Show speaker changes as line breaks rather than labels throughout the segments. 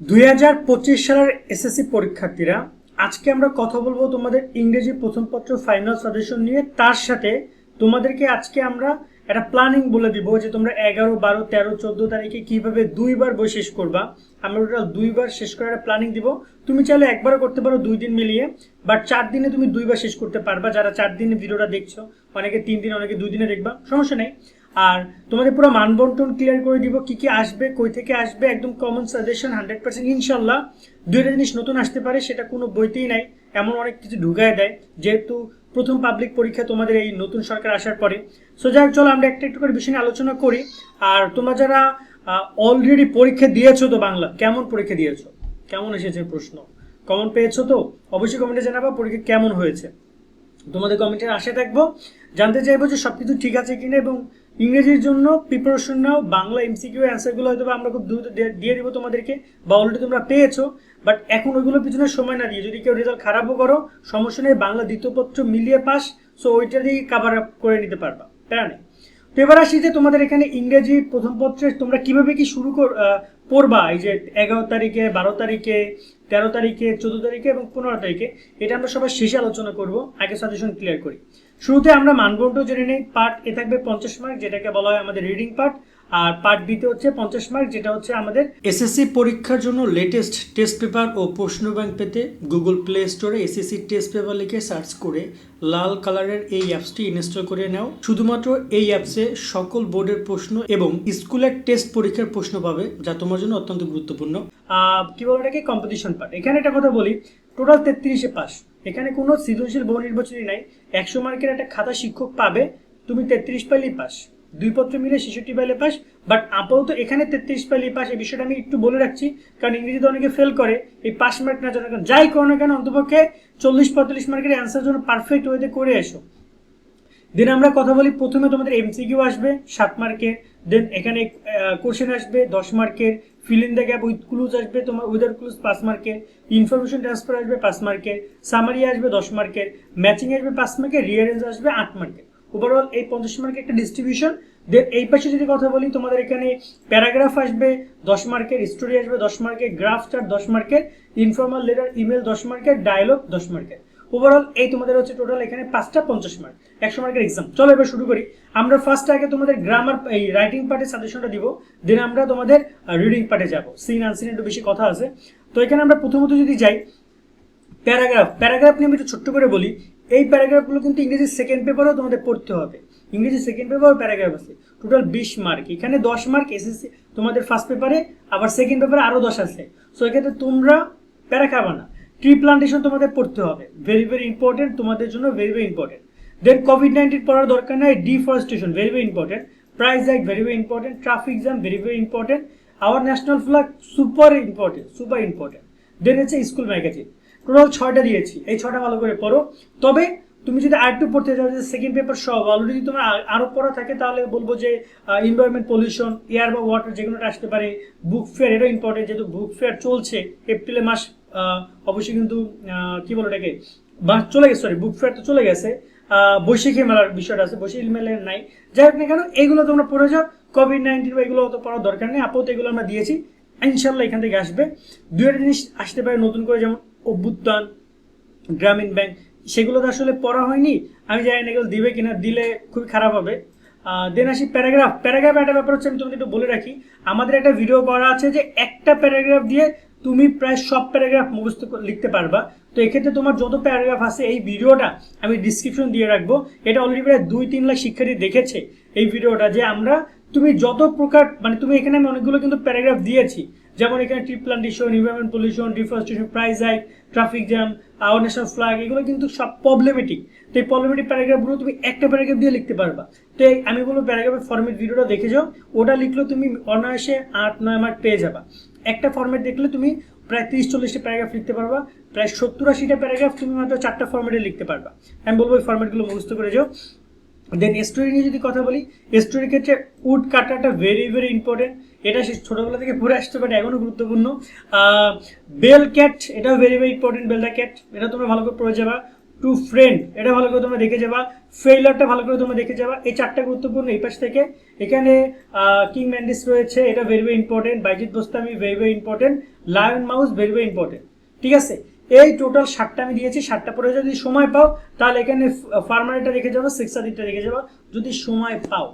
দুই হাজার পঁচিশ সালের এসএসসি পরীক্ষার্থীরা, আজকে আমরা কথা বলব তোমাদের ইংরেজি প্রথম পত্র ফাইনাল সাজেশন নিয়ে। তার সাথে তোমাদেরকে আজকে আমরা একটা প্ল্যানিং বলে দিব যে তোমরা এগারো, বারো, তেরো, চোদ্দ তারিখে কীভাবে দুইবার বই শেষ করবা। আমরা ওটা দুইবার শেষ করার একটা প্ল্যানিং দিব। তুমি চাইলে একবারও করতে পারো দুই দিন মিলিয়ে বাট চার দিনে তুমি দুইবার শেষ করতে পারবা। যারা চার দিনে ভিডিওটা দেখছ, অনেকে তিন দিন, অনেকে দুই দিনে দেখবা, সমস্যা নেই। আর তোমাদের পুরো মানবন্টন ক্লিয়ার করে দিব, কি কি আসবে, কই থেকে আসবে, একদম কমন সাজেশন হান্ড্রেড পার্সেন্ট ইনশাল্লাহ। দুইটা জিনিস নতুন আসতে পারে, সেটা কোনো বইতেই নাই, এমন অনেক কিছু ঢুকায় দেয়, যেহেতু প্রথম পাবলিক পরীক্ষা তোমাদের এই নতুন সরকার আসার পরে। সো যাই চলো আমরা একটা একটু করে বিষয় নিয়ে আলোচনা করি। আর তোমরা যারা অলরেডি পরীক্ষা দিয়েছ তো বাংলা, কেমন পরীক্ষা দিয়েছ? কেমন এসেছে প্রশ্ন? কমন পেয়েছ তো? অবশ্যই কমেন্টে জানাবা, পরীক্ষা কেমন হয়েছে? তোমাদের কমেন্টের আশা থাকব। জানতে চাইব যে সবকিছু ঠিক আছে কিনা এবং ইংরেজির জন্য প্রিপারেশন নাও, বাংলা এমসিকিউ অ্যান্সারগুলো হয়তো আমরা খুব দ্রুত দিয়ে- দিব তোমাদেরকে, বা অলরেডি তোমরা পেয়েছ বাট এখন ওইগুলোর পিছনে সময় না দিয়ে, যদি কেউ রেজাল্ট খারাপও করো, সমস্যা নেই, বাংলা দ্বিতীয় পত্র মিলিয়ে পাস সো ওইটা দিয়ে কাভার আপ করে নিতে পারবা, তাই নেই তো এবার আসি যে তোমাদের এখানে ইংরেজি প্রথম পত্রে তোমরা কীভাবে কি শুরু কর পড়বা, এই যে এগারো তারিখে, বারো তারিখে তেরো তারিখে, চোদ্দ তারিখে এবং পনেরো তারিখে। এটা আমরা সবার শেষে আলোচনা করব, আগে সাজেশন ক্লিয়ার করি। শুরুতে আমরা মানবন্ড জেনে নেই পার্ট এ থাকবে পঞ্চাশ মার্ক যেটাকে বলা হয় আমাদের রিডিং পার্ট আর পার্ট বিতে হচ্ছে পঞ্চাশ মার্ক যেটা হচ্ছে আমাদের এসএসসি পরীক্ষার জন্য লেটেস্ট টেস্ট পেপার ও প্রশ্ন ব্যাংক পেতে গুগল প্লে স্টোরে এসএসসি টেস্ট পেপার লিখে সার্চ করে লাল কালারের এই অ্যাপসটি ইনস্টল করে নাও। শুধুমাত্র এই অ্যাপসে সকল বোর্ডের প্রশ্ন এবং স্কুলের টেস্ট পরীক্ষার প্রশ্ন পাবে, যা তোমার জন্য অত্যন্ত গুরুত্বপূর্ণ। কি বলে এটাকে? কম্পিটিশন পার্ট এখানে একটা কথা বলি টোটাল তেত্রিশে পাস এখানে কোনো সৃজনশীল বহু নির্বাচনী নাই। একশো মার্কের একটা খাতা শিক্ষক পাবে, তুমি তেত্রিশ পাইলেই পাস দুই পত্র মিলে ছেষট্টি পাইলে পাস বাট আপাতত এখানে তেত্রিশ পাইলেই পাস, এই বিষয়টা আমি একটু বলে রাখছি, কারণ ইংরেজিতে অনেকে ফেল করে, এই পাস মার্ক না জানার কারণে। যাই করো না কেন, অন্তপক্ষে চল্লিশ পঁয়তাল্লিশ মার্কের অ্যান্সার জন্য পারফেক্ট ওয়েতে করে এসো। দেন আমরা কথা বলি, প্রথমে তোমাদের এমসিকিউ আসবে, সাত মার্কের দেন এখানে কোশ্চেন আসবে, দশ মার্কের fill in the gap with clues আসবে, তোমার উইদার ক্লুজ পাঁচ মার্কের ইনফরমেশন ট্রান্সফার আসবে পাঁচ মার্কের সামারি আসবে দশ মার্কের ম্যাচিং আসবে পাঁচ মার্কের রিয়ারেন্স আসবে আট মার্কের ওভারঅল এই পঞ্চাশ মার্কের একটা ডিস্ট্রিবিউশন দেন এই পাশে যদি কথা বলি, তোমাদের এখানে প্যারাগ্রাফ আসবে, দশ মার্কের স্টোরি আসবে, দশ মার্কের গ্রাফ চার্ট দশ মার্কের ইনফর্মাল লেটার ইমেল দশ মার্কের ডায়লগ দশ মার্কের। ওভারঅল এই তোমাদের হচ্ছে টোটাল এখানে পাঁচটা পঞ্চাশ মার্ক একশো মার্কের এক্সাম চলো এবার শুরু করি। আমরা ফার্স্ট আগে তোমাদের গ্রামার এই রাইটিং পার্টের সাজেশনটা দিব দেন আমরা তোমাদের রিডিং পার্টে যাব। সিন আনসিন একটু বেশি কথা আছে। তো এখানে আমরা প্রথমত যদি যাই, প্যারাগ্রাফ। প্যারাগ্রাফ নিয়ে আমি একটু ছোট্ট করে বলি, এই প্যারাগ্রাফগুলো কিন্তু ইংরেজি সেকেন্ড পেপারও তোমাদের পড়তে হবে। ইংরেজি সেকেন্ড পেপারও প্যারাগ্রাফ আছে। টোটাল বিশ মার্ক এখানে দশ মার্ক এসএসসি তোমাদের ফার্স্ট পেপারে আবার সেকেন্ড পেপারে আরও দশ আছে। সো এক্ষেত্রে তোমরা প্যারা খাবা না। ট্রি প্লান্টেশন তোমাদের পড়তে হবে। ভেরি ভেরি ইম্পর্টেন্ট তোমাদের জন্য very very important then covid nineteen পড়ার দরকার নাই। Deforestation very very important prize act very very important traffic jam very very important our national flag super important super important then হচ্ছে school magazine total ছয়টা দিয়েছি। এই ছয়টা ভালো করে পড়ো। তবে তুমি যদি আর একটু পড়তে চাও যে সেকেন্ড পেপার সব অলরেডি তোমার আর- পড়া থাকে, তাহলে বলব যে এনভায়রনমেন্ট পলিউশন এয়ার বা ওয়াটার যে কোনোটা আসতে পারে বুক ফেয়ার এটা ইম্পর্টেন্ট যেহেতু বুক ফেয়ার চলছে এপ্রিলে মাস অবশ্যই কিন্তু কি বলো এটাকে বা চলে গেছে সরি বুক ফেয়ার তো চলে গেছে বৈশাখী মেলার বিষয়টা আছে, বৈশাখী মেলার নাই। যাই হোক না কেন এইগুলো তোমরা পড়ে যাও কোভিড নাইন্টিন এগুলো তো পড়ার দরকার নেই, আপাতত এগুলো আমরা দিয়েছি ইনশাল্লাহ এখান থেকে আসবে। দু একটা জিনিস আসতে পারে নতুন করে, যেমন অভ্যুত্থান, গ্রামীণ ব্যাংক সেগুলো তো আসলে পড়া হয়নি। আমি জানি না এগুলো দিবে কিনা, দিলে খুবই খারাপ হবে। দেন আসি প্যারাগ্রাফ। প্যারাগ্রাফ একটা ব্যাপার হচ্ছে, আমি তোমাকে একটু বলে রাখি, আমাদের একটা ভিডিও করা আছে যে একটা প্যারাগ্রাফ দিয়ে তুমি প্রায় সব প্যারাগ্রাফ মুখস্থ লিখতে পারবা। তো এক্ষেত্রে তোমার যত প্যারাগ্রাফ আছে, এই ভিডিওটা আমি ডিসক্রিপশন দিয়ে রাখব। এটা অলরেডি প্রায় দুই তিন লাখ শিক্ষার্থী দেখেছে এই ভিডিওটা যে আমরা তুমি যত প্রকার মানে তুমি এখানে আমি অনেকগুলো কিন্তু প্যারাগ্রাফ দিয়েছি। যেমন এখানে tree plantation environment pollution deforestation price hike traffic jam our national flag এগুলো কিন্তু সব প্রবলেমেটিক তো এই প্রবলেমেটিক প্যারাগ্রাফগুলো তুমি একটা প্যারাগ্রাফ দিয়ে লিখতে পারবা। তো আমি বলব প্যারাগ্রাফের ফর্মেট ভিডিওটা দেখে যাও। ওটা লিখলে তুমি অনায়াসে আট, নয় মার্ক পেয়ে যাবা। একটা ফর্মেট দেখলে তুমি প্রায় তিরিশ, চল্লিশটা প্যারাগ্রাফ লিখতে পারবা। প্রায় সত্তর, আশিটা প্যারাগ্রাফ তুমি মাত্র চারটা ফর্মেটে লিখতে পারবা। আমি বলব এই ফর্মেটগুলো মুখস্থ করে যাও। দেন স্টোরি নিয়ে যদি কথা বলি স্টোরির ক্ষেত্রে উড কাটাটা ভেরি ভেরি ইম্পর্টেন্ট এটা ছোটবেলা থেকে ঘুরে আসতে পারে, এখনও গুরুত্বপূর্ণ। বেল ক্যাট এটাও very very important bell the cat এটা তোমরা ভালো করে পড়ে যাবা। টু ফ্রেন্ড এটা ভালো করে তোমরা দেখে যাবা। ফেইলারটা ভালো করে তোমরা দেখে যাবা। এই চারটা গুরুত্বপূর্ণ এই পাশ থেকে। এখানে কিং ম্যান্ডিস রয়েছে, এটা very very important Bayazid Bostami very very important lion mouse very very important ঠিক আছে? এই টোটাল সাতটা আমি দিয়েছি। সাতটা পরে যদি সময় পাও, তাহলে এখানে ফার্মারিটা দেখে যাব সিক্স আদিটা দেখে যাব। যদি সময় পাও।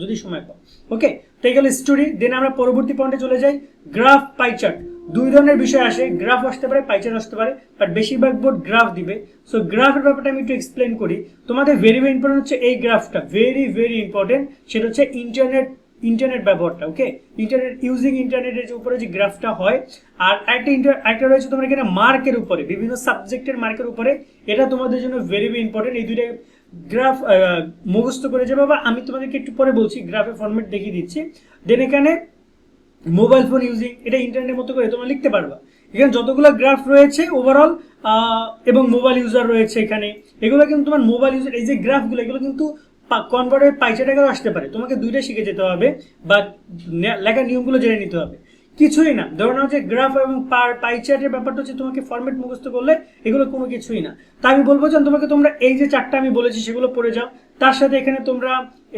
যদি সময় পাও। ওকে তো গেল স্টোরি দেন আমরা পরবর্তী পয়েন্টে চলে যাই। গ্রাফ পাই চার্ট দুই ধরনের বিষয় আসে গ্রাফ আসতে পারে পাইচার আসতে পারে বাট বেশিরভাগ বোর্ড গ্রাফ দিবে। সো গ্রাফের ব্যাপারটা আমি একটু এক্সপ্লেন করি। তোমাদের ভেরি ভেরি ইম্পর্টেন্ট হচ্ছে এই গ্রাফটা ভেরি ভেরি ইম্পর্টেন্ট সেটা হচ্ছে ইন্টারনেট ইন্টারনেট ব্যবহারটা ওকে ইন্টারনেট ইউজিং ইন্টারনেটের যে উপরে যে গ্রাফটা হয়, আর একটা ইন্টার একটা রয়েছে তোমার এখানে মার্কের উপরে, বিভিন্ন সাবজেক্টের মার্কের উপরে। এটা তোমাদের জন্য ভেরি ভেরি ইম্পর্টেন্ট এই দুইটা গ্রাফ মুখস্থ করে যাবে বা আমি তোমাদেরকে একটু পরে বলছি গ্রাফের ফর্মেট দেখিয়ে দিচ্ছি। দেন এখানে মোবাইল ফোন ইউজিং এটা ইন্টারনেটের মতো করে তোমরা লিখতে পারবা। এখানে যতগুলো গ্রাফ রয়েছে ওভারঅল এবং মোবাইল ইউজার রয়েছে এখানে, এগুলো কিন্তু তোমার মোবাইল ইউজার এই যে গ্রাফগুলো এগুলো কিন্তু কনভার্টের পাইচা টাকাও আসতে পারে। তোমাকে দুইটা শিখে যেতে হবে, বা লেখার নিয়মগুলো জেনে নিতে হবে। কিছুই না। ধরুন হচ্ছে গ্রাফ এবং পার পাই চার্টের ব্যাপারটা হচ্ছে তোমাকে ফরম্যাট মুখস্থ করলে এগুলো কোনো কিছুই না। তা আমি বলব যে তোমাকে তোমরা এই যে চারটা আমি বলেছি সেগুলো পড়ে যাও। তার সাথে এখানে তোমরা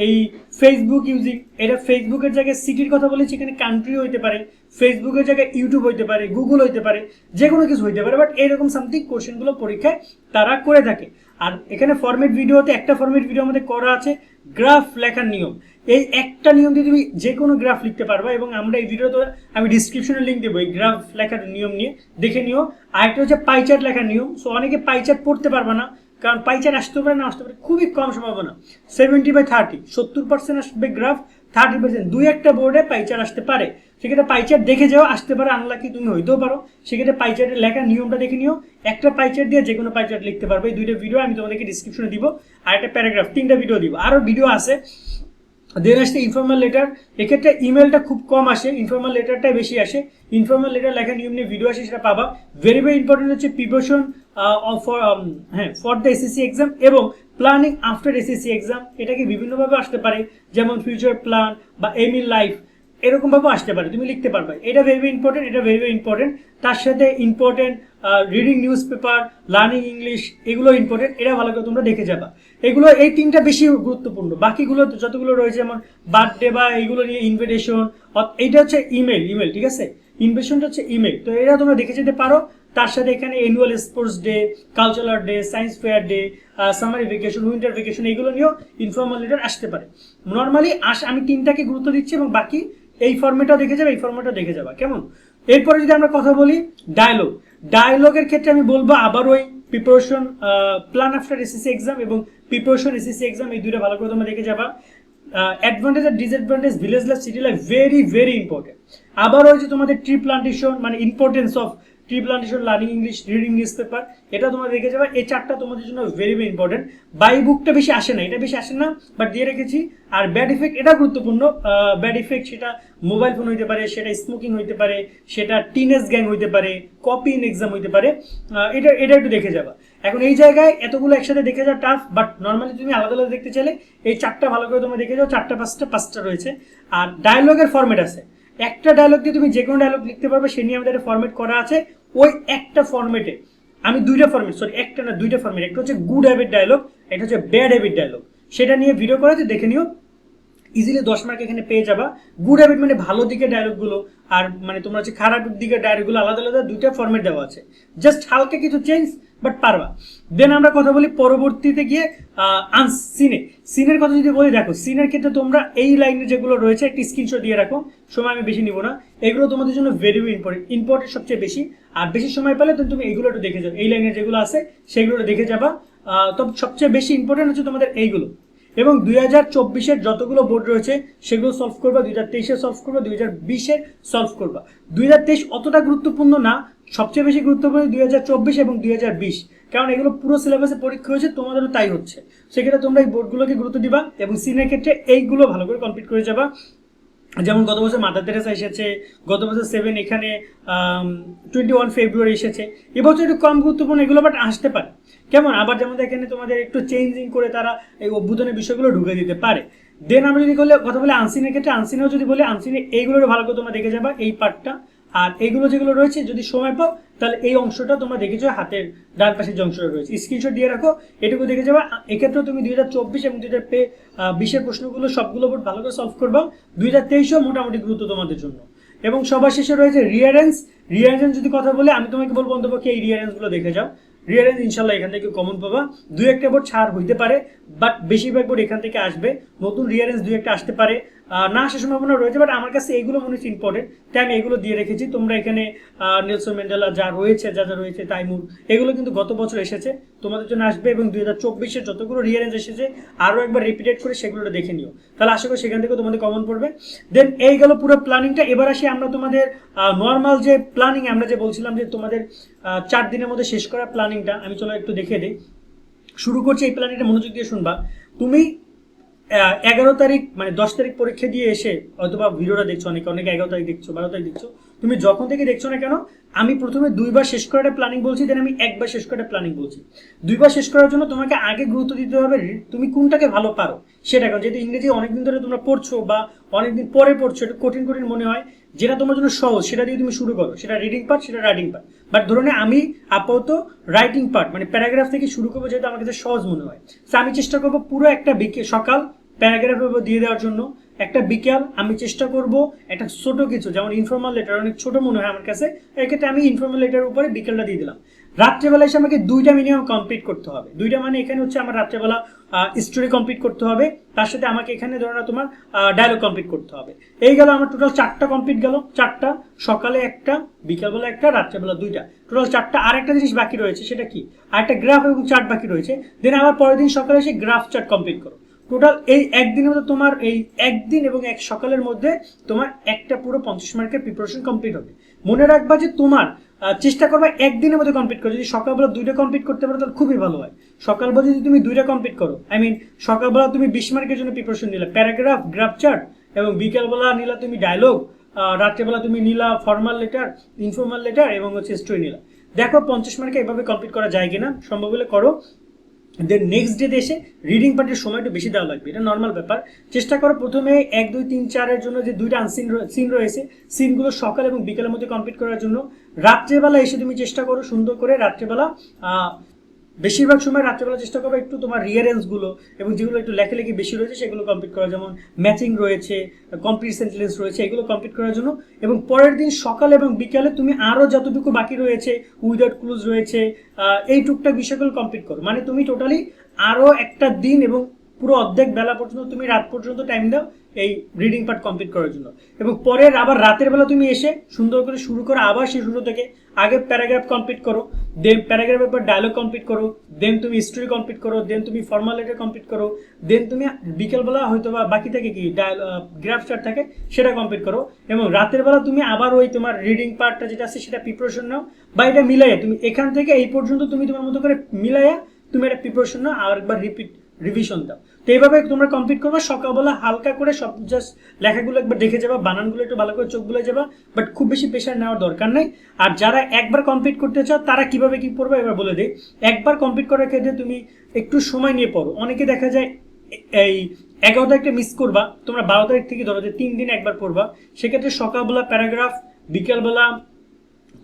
এই ফেসবুক ইউজিং এটা ফেসবুকের জায়গায় সিটির কথা বলেছি, এখানে কান্ট্রি হইতে পারে ফেসবুকের জায়গায় ইউটিউব হইতে পারে গুগল হইতে পারে যে কোনো কিছু হইতে পারে বাট এরকম সামথিং কোশ্চেনগুলো পরীক্ষায় তারা করে থাকে। আর এখানে ফরম্যাট ভিডিওতে একটা ফরম্যাট ভিডিও আমাদের করা আছে গ্রাফ লেখার নিয়ম। এই একটা নিয়ম দিয়ে তুমি যে কোনো গ্রাফ লিখতে পারবা এবং আমরা এই ভিডিওতে আমি ডিসক্রিপশনে লিঙ্ক দেবো। এই গ্রাফ লেখার নিয়ম নিয়ে দেখে নিও। আর একটা হচ্ছে পাইচার্ট লেখার নিয়ম। সো অনেকে পাইচার্ট পড়তে পারবা না, কারণ পাইচার আসতে পারে না আসতে পারে খুবই কম সম্ভাবনা। সেভেন্টি বাই থার্টি সত্তর পার্সেন্ট আসবে গ্রাফ থার্টি পার্সেন্ট দুই একটা বোর্ডে পাইচার আসতে পারে। সেক্ষেত্রে পাইচার দেখে যাও, আসতে পারে আনলাকি তুমি হইতেও পারো। সেক্ষেত্রে পাইচারের লেখার নিয়মটা দেখে নিও। একটা পাইচার দিয়ে যে কোনো পাইচার লিখতে পারবে। এই দুইটা ভিডিও আমি তোমাদেরকে ডিসক্রিপশনে দিব। আর একটা প্যারাগ্রাফ তিনটা ভিডিও দিব। আরও ভিডিও আছে। দেন আসছে ইনফর্মাল লেটার এক্ষেত্রে ইমেলটা খুব কম আসে। ইনফর্মাল লেটারটাই বেশি আসে। ইনফর্মাল লেটার লেখার নিয়ম নিয়ে ভিডিও আসে, সেটা পাবা। ভেরি ভেরি ইম্পর্টেন্ট হচ্ছে প্রিপারেশন ফর হ্যাঁ ফর দ্য এসএসসি এক্সাম এবং প্ল্যানিং আফটার এসএসসি এক্সাম এটাকে বিভিন্নভাবে আসতে পারে? যেমন ফিউচার প্ল্যান বা এম ইন লাইফ এরকমভাবে আসতে পারে। তুমি লিখতে পারবে। এটা ভেরি ইম্পর্টেন্ট এটা ভেরি ইম্পর্টেন্ট তার সাথে important reading news paper learning English এগুলো ইম্পর্টেন্ট এটা ভালো করে তোমরা দেখে যাবা। এগুলো, এই তিনটা বেশি গুরুত্বপূর্ণ। বাকিগুলো যতগুলো রয়েছে, যেমন বার্থডে বা এইগুলো নিয়ে ইনভিটেশন এইটা হচ্ছে ইমেল ইমেল ঠিক আছে? ইনভিটেশনটা হচ্ছে ইমেল তো এরা তোমরা দেখে যেতে পারো। তার সাথে এখানে annual sports day cultural day science fair day summer vacation winter vacation এগুলো নিয়েও ইনফর্মাল লেটার আসতে পারে। নর্মালি আস আমি তিনটাকে গুরুত্ব দিচ্ছি এবং বাকি এই ফর্মেটটাও দেখে যাবে, এই ফর্মেটটাও দেখে যাবা। কেমন? এরপরে যদি আমরা কথা বলি ডায়লগ ডায়লগের ক্ষেত্রে আমি বলব আবার ওই preparation plan after SSC exam এবং প্রিপারেশন এসএসসি এক্সাম এই দুইটা ভালো করে তোমরা দেখে যাবা। অ্যাডভান্টেজ আর disadvantage village life city life very very important আবার ওই যে তোমাদের ট্রি প্লান্টেশন মানে importance of tree plantation learning English reading news paper এটা তোমরা দেখে যাবে। এই চারটা তোমাদের জন্য ভেরি ভেরি ইম্পর্টেন্ট বাই বুকটা বেশি আসে না, এটা বেশি আসে না বাট দিয়ে রেখেছি। আর ব্যাড ইফেক্ট এটা গুরুত্বপূর্ণ। ব্যাড ইফেক্ট সেটা মোবাইল ফোন হইতে পারে, সেটা স্মোকিং হইতে পারে, সেটা টিনেজ গ্যাং হইতে পারে কপি ইন এক্সাম হইতে পারে। এটা এটা একটু দেখে যাবা। এখন এই জায়গায় এতগুলো একসাথে দেখে যাওয়া টাফ বাট নর্মালি তুমি আলাদা আলাদা দেখতে চাইলে এই চারটা ভালো করে তোমরা দেখে যাও, চারটা, পাঁচটা পাঁচটা রয়েছে। আর ডায়লগের ফর্মেট আছে। একটা ডায়লগ দিয়ে তুমি যে কোনো ডায়লগ লিখতে পারবে, সে নিয়ে আমাদের ফর্মেট করা আছে। ওই একটা ফর্মেটে আমি দুইটা ফর্মেট সরি একটা না, দুইটা ফর্মেট একটা হচ্ছে গুড হ্যাবিট ডায়লগ একটা হচ্ছে ব্যাড হ্যাবিট ডায়লগ সেটা নিয়ে ভিডিও করা দেখে নিও ইজিলি দশ মার্ক এখানে পেয়ে যাবা। গুড হ্যাবিট মানে ভালো দিকে ডায়লগগুলো আর মানে তোমার হচ্ছে খারাপ দিকে ডায়লগগুলো আলাদা আলাদা দুইটা ফর্মেট দেওয়া আছে। জাস্ট হালকা কিছু চেঞ্জ বাট পারবা। দেন আমরা কথা বলি পরবর্তীতে গিয়ে আনস সিনে। সিনের কথা যদি বলি, দেখো, সিনের ক্ষেত্রে তোমরা এই লাইনে যেগুলো রয়েছে, একটি স্ক্রিনশট দিয়ে রাখো। সময় আমি বেশি নিব না। এগুলো তোমাদের জন্য ভেরি ইম্পর্টেন্ট ইম্পর্টেন্ট সবচেয়ে বেশি। আর বেশি সময় পেলে তো তুমি এইগুলো একটু দেখে যাও। এই লাইনে যেগুলো আছে, সেগুলো দেখে যাবা। তবে সবচেয়ে বেশি ইম্পর্টেন্ট হচ্ছে তোমাদের এইগুলো। এবং দুই হাজার চব্বিশের যতগুলো বোর্ড রয়েছে, সেগুলো সলভ করবা। দুই হাজার তেইশে সলভ করবা। দুই হাজার বিশে সলভ করবা। দুই হাজার তেইশ অতটা গুরুত্বপূর্ণ না। সবচেয়ে বেশি গুরুত্বপূর্ণ দুই হাজার চব্বিশ এবং দুই হাজার বিশ। কারণ এগুলো পুরো সিলেবাসে পরীক্ষা হয়েছে, তোমাদেরও তাই হচ্ছে। সেক্ষেত্রে তোমরা এই বোর্ডগুলোকে গুরুত্ব দিবা এবং সিনের ক্ষেত্রে এইগুলো ভালো করে কমপ্লিট করে যাবা। যেমন গত বছর মাদার তেরেসা এসেছে, গত বছর সেভেন এখানে টোয়েন্টি ওয়ান ফেব্রুয়ারি এসেছে। এবছর একটু কম গুরুত্বপূর্ণ এগুলো বাট আসতে পারে। কেমন? আবার যেমন এখানে তোমাদের একটু চেঞ্জিং করে তারা এই অভ্যুদনের বিষয়গুলো ঢুকে দিতে পারে। দেন আমরা যদি বলে, কথা বলি আনসিনের ক্ষেত্রে, আনসিনেও যদি বলি, আনসিনে এইগুলো ভালো করে তোমরা দেখে যাবা, এই পার্টটা আর এইগুলো যেগুলো রয়েছে, যদি সময় পাও, তাহলে এই অংশটা তোমরা দেখেছ, হাতের ডান পাশে যে অংশটা রয়েছে। স্ক্রিনশট দিয়ে রাখো, এটুকু দেখে যাবে। এক্ষেত্রে তুমি দুই হাজার চব্বিশ এবং দুই হাজার বিশের প্রশ্নগুলো সবগুলো বোর্ড ভালো করে সলভ করবা দুই হাজার তেইশেও মোটামুটি গুরুত্ব তোমাদের জন্য। এবং সবার শেষে রয়েছে রিয়ারেন্স রিয়ারেন্স যদি কথা বলে, আমি তোমাকে বলব অন্তপক্ষে এই রিয়ারেন্সগুলো দেখে যাও। রিয়ারেন্স ইনশাল্লাহ এখান থেকে কমন পাবা। দুই একটা বোর্ড ছাড় হইতে পারে বাট বেশিরভাগ বোর্ড এখান থেকে আসবে। নতুন রিয়ারেন্স দুই একটা আসতে পারে। না আসার সম্ভাবনা রয়েছে বাট আমার কাছে এগুলো মনে হচ্ছে ইম্পর্টেন্ট তাই আমি এগুলো দিয়ে রেখেছি। তোমরা এখানে নেলসন ম্যান্ডেলা যা রয়েছে, যা যা রয়েছে, তাইমুর, এগুলো কিন্তু গত বছর এসেছে। তোমাদের জন্য আসবে এবং দুই হাজার চব্বিশের যতগুলো রিয়ারেন্স এসেছে, আরও একবার রিপিটেড করে সেগুলো দেখে নিও। তাহলে আশা করি সেখান থেকে তোমাদের কমন পড়বে। দেন এই গেল পুরো প্ল্যানিংটা এবার আসি আমরা তোমাদের নর্মাল যে প্ল্যানিং আমরা যে বলছিলাম যে তোমাদের চার দিনের মধ্যে শেষ করা প্ল্যানিংটা আমি চলো একটু দেখে দিই। শুরু করছি এই প্ল্যানিংটা মনোযোগ দিয়ে শুনবা। তুমি এগারো তারিখ মানে দশ তারিখ পরীক্ষা দিয়ে এসে অথবা ভিডিওটা দেখছ, অনেকে অনেকে এগারো তারিখ দেখছ, বারো তারিখ দেখছ। তুমি যখন থেকে দেখছ না কেন, আমি প্রথমে দুইবার শেষ করাটা প্ল্যানিং বলছি দেন আমি একবার শেষ করাটা প্ল্যানিং বলছি। দুইবার শেষ করার জন্য তোমাকে আগে গুরুত্ব দিতে হবে তুমি কোনটাকে ভালো পারো, সেটা কারণ যেহেতু ইংরেজি অনেকদিন ধরে তোমরা পড়ছো বা অনেকদিন পরে পড়ছো, এটা কঠিন কঠিন মনে হয়, যেটা তোমার জন্য সহজ, সেটা দিয়ে তুমি শুরু করো, সেটা রিডিং পার্ট সেটা রাইটিং পার্ট বাট ধরুন আমি আপাতত রাইটিং পার্ট মানে প্যারাগ্রাফ থেকে শুরু করব, যেহেতু আমার কাছে সহজ মনে হয়। আমি চেষ্টা করব পুরো একটা বিকে সকাল প্যারাগ্রাফের উপর দিয়ে দেওয়ার জন্য একটা বিকেল আমি চেষ্টা করব একটা ছোট কিছু, যেমন ইনফর্মাল লেটার অনেক ছোট মনে হয় আমার কাছে, এক্ষেত্রে আমি ইনফর্মাল লেটার উপরে বিকেলটা দিয়ে দিলাম। রাত্রেবেলা এসে আমাকে দুইটা মিনিমাম কমপ্লিট করতে হবে। দুইটা মানে এখানে হচ্ছে আমার রাত্রেবেলা স্টোরি কমপ্লিট করতে হবে, তার সাথে আমাকে এখানে ধরো না তোমার ডায়লগ কমপ্লিট করতে হবে। এই গেল আমার টোটাল চারটা কমপ্লিট গেল, চারটা, সকালে একটা, বিকালবেলা একটা, রাত্রেবেলা দুইটা। টোটাল চারটা আর একটা জিনিস বাকি রয়েছে, সেটা কি? আর একটা গ্রাফ এবং চার্ট বাকি রয়েছে দেন আবার পরের দিন সকালে এসে গ্রাফ চার্ট কমপ্লিট করো। টোটাল এই একদিনের মধ্যে তোমার এই একদিন এবং এক সকালের মধ্যে তোমার একটা পুরো পঞ্চাশ মার্কের প্রিপারেশন কমপ্লিট হবে। মনে রাখবা যে তোমার চেষ্টা করবা একদিনের মধ্যে কমপ্লিট করো। যদি সকালবেলা দুইটা কমপ্লিট করতে পারো, তাহলে খুবই ভালো হয়। সকালবেলা যদি তুমি দুইটা কমপ্লিট করো আই মিন সকালবেলা তুমি বিশ মার্কের জন্য প্রিপারেশন নিলে। প্যারাগ্রাফ গ্রাফ চার্ট এবং বিকালবেলা নিলা তুমি ডায়লগ রাত্রেবেলা তুমি নিলা ফর্মাল লেটার ইনফর্মাল লেটার এবং হচ্ছে স্টোরি নিলা। দেখো পঞ্চাশ মার্কে এভাবে কমপ্লিট করা যায় কিনা? সম্ভব হলে করো। দেন নেক্সট ডেতে এসে রিডিং পার্টের সময়টা বেশি দেওয়া লাগবে। এটা নর্মাল ব্যাপার। চেষ্টা করো প্রথমে এক, দুই, তিন, চারের জন্য যে দুইটা আনসিন সিন রয়েছে সিনগুলো সকাল এবং বিকেলের মধ্যে কমপ্লিট করার জন্য। রাত্রেবেলা এসে তুমি চেষ্টা করো সুন্দর করে, রাত্রেবেলা বেশিরভাগ সময় রাত্রেবেলা চেষ্টা করবে একটু তোমার রিয়ারেন্সগুলো এবং যেগুলো একটু লেখালেখি বেশি রয়েছে সেগুলো কমপ্লিট করা যেমন ম্যাচিং রয়েছে কমপ্লিট সেন্টেন্স রয়েছে, এগুলো কমপ্লিট করার জন্য। এবং পরের দিন সকাল এবং বিকালে তুমি আরও যতটুকু বাকি রয়েছে উইদাউট ক্লুজ রয়েছে এই টুকটাক বিষয়গুলো কমপ্লিট করো। মানে তুমি টোটালি আরও একটা দিন এবং পুরো অর্ধেক বেলা পর্যন্ত তুমি রাত পর্যন্ত টাইম দাও এই রিডিং পার্ট কমপ্লিট করার জন্য। এবং পরের আবার রাতের বেলা তুমি এসে সুন্দর করে শুরু করো, আবার সেই শুরু থেকে আগে প্যারাগ্রাফ কমপ্লিট করো। দেন প্যারাগ্রাফের পর ডায়লগ কমপ্লিট করো দেন তুমি স্টোরি কমপ্লিট করো দেন তুমি ফর্মাল লেটার কমপ্লিট করো দেন তুমি বিকেলবেলা হয়তো বা বাকি থাকে কি গ্রাফ চার্ট থাকে, সেটা কমপ্লিট করো। এবং রাতের বেলা তুমি আবার ওই তোমার রিডিং পার্টটা যেটা আছে সেটা প্রিপারেশন নাও। বা এটা মিলাইয়া তুমি এখান থেকে এই পর্যন্ত তুমি তোমার মতো করে মিলাইয়া তুমি একটা প্রিপারেশন নাও আর একবার রিপিট রিভিশন দাও। এইভাবে তোমরা কমপ্লিট করবে, সকালবেলা হালকা করে সব জাস্ট লেখাগুলো একবার দেখে যাবা, বানানগুলো একটু ভালো করে চোখ বুলে যাবা বাট খুব বেশি প্রেশার নেওয়ার দরকার নেই। আর যারা একবার কমপ্লিট করতে চাও, তারা কীভাবে কি পড়বে এবার বলে দিই। একবার কমপ্লিট করার ক্ষেত্রে তুমি একটু সময় নিয়ে পড়ো। অনেকে দেখা যায় এই এগারো তারিখটা মিস করবা, তোমরা বারো তারিখ থেকে ধরো যে তিন দিন একবার পড়বা। সেক্ষেত্রে সকালবেলা প্যারাগ্রাফ বিকালবেলা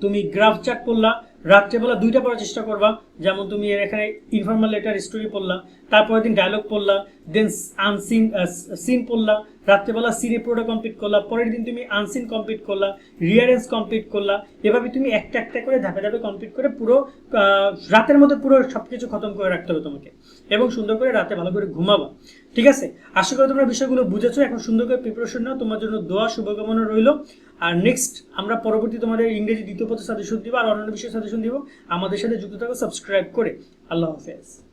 তুমি গ্রাফ চার্ট পড়লা রাত্রেবেলা দুইটা পড়ার চেষ্টা করবা। যেমন তুমি এখানে ইনফর্মাল লেটার স্টোরি পড়লা, তারপরের দিন ডায়লগ পড়লা দেন আনসিন সিন পড়লা রাত্রেবেলা সিনে পুরোটা কমপ্লিট করলা, পরের দিন তুমি আনসিন কমপ্লিট করলা রিয়ারেন্স কমপ্লিট করলা, এভাবে তুমি একটা একটা করে ধাপে ধাপে কমপ্লিট করে পুরো রাতের মধ্যে পুরো সব কিছু খতম করে রাখতে হবে তোমাকে, এবং সুন্দর করে রাতে ভালো করে ঘুমাবা। ঠিক আছে? আশা করি তোমরা বিষয়গুলো বুঝেছ, এখন সুন্দর করে প্রিপারেশন নাও, তোমার জন্য দোয়া, শুভকামনা রইল। আর নেক্সট আমরা পরবর্তী তোমাদের ইংরেজি দ্বিতীয় পথে সাজেশন দিব আর অন্যান্য বিষয়ে সাজেশন দিব। আমাদের সাথে যুক্ত থাকো সাবস্ক্রাইব করে। আল্লাহ হাফেজ।